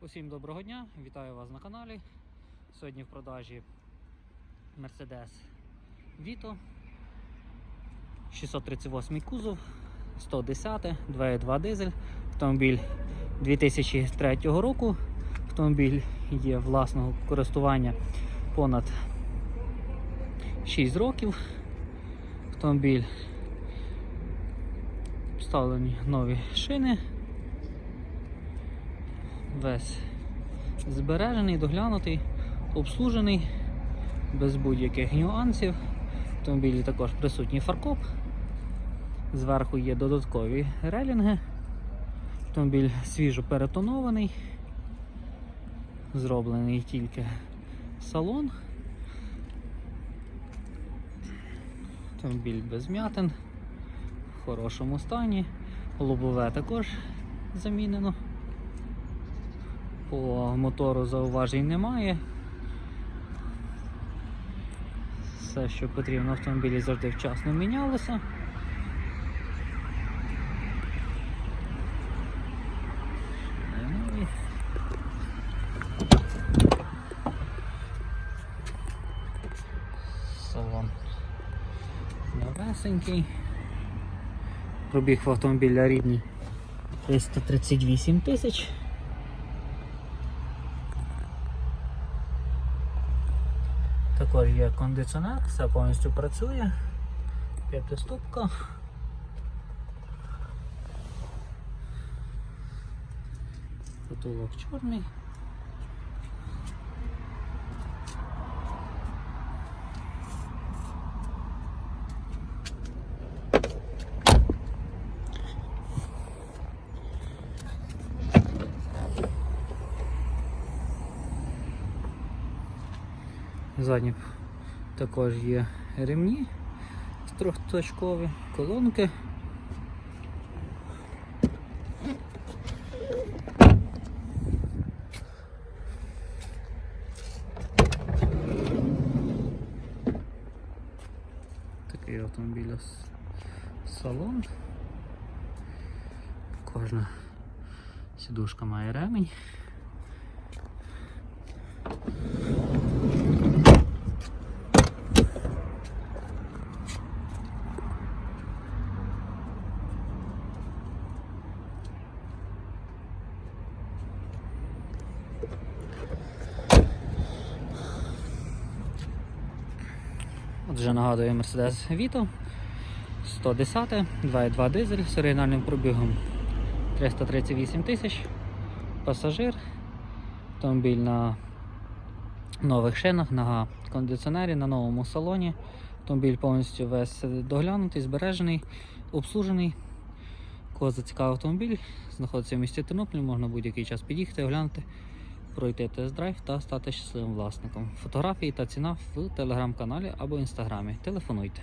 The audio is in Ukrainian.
Усім доброго дня, вітаю вас на каналі. Сьогодні в продажі Mercedes Vito 638 кузов, 110, 2.2 дизель, автомобіль 2003 року. Автомобіль є власного користування понад 6 років. Автомобіль вставлені нові шини весь збережений, доглянутий, обслужений, без будь-яких нюансів. В автомобілі також присутній фаркоп. Зверху є додаткові релінги. Автомобіль свіжо перетонований, зроблений тільки салон. Автомобіль без м'ятин, в хорошому стані, лобове також замінено. По мотору зауважень немає. Все, що потрібно в автомобілі завжди вчасно мінялося. Ну Салон новесенький. Пробіг в автомобіля рідний 338 тисяч. Також є кондиціонер, все повністю працює. П'ятиступка. Потолок чорний. Задні також є ремні з трьохточкові, колонки. Такий автомобіль салон. Кожна сідушка має ремень. Отже, нагадую Mercedes Vito 110, 2.2 дизель з оригінальним пробігом 338 тисяч. Пасажир. Автомобіль на нових шинах, на кондиціонері, на новому салоні. Автомобіль повністю весь доглянутий, збережений, обслужений. Кого зацікавив автомобіль, знаходиться в місті Тернопіль, можна будь-який час під'їхати, оглянути, пройти тест-драйв та стати щасливим власником. Фотографії та ціна в телеграм-каналі або інстаграмі. Телефонуйте.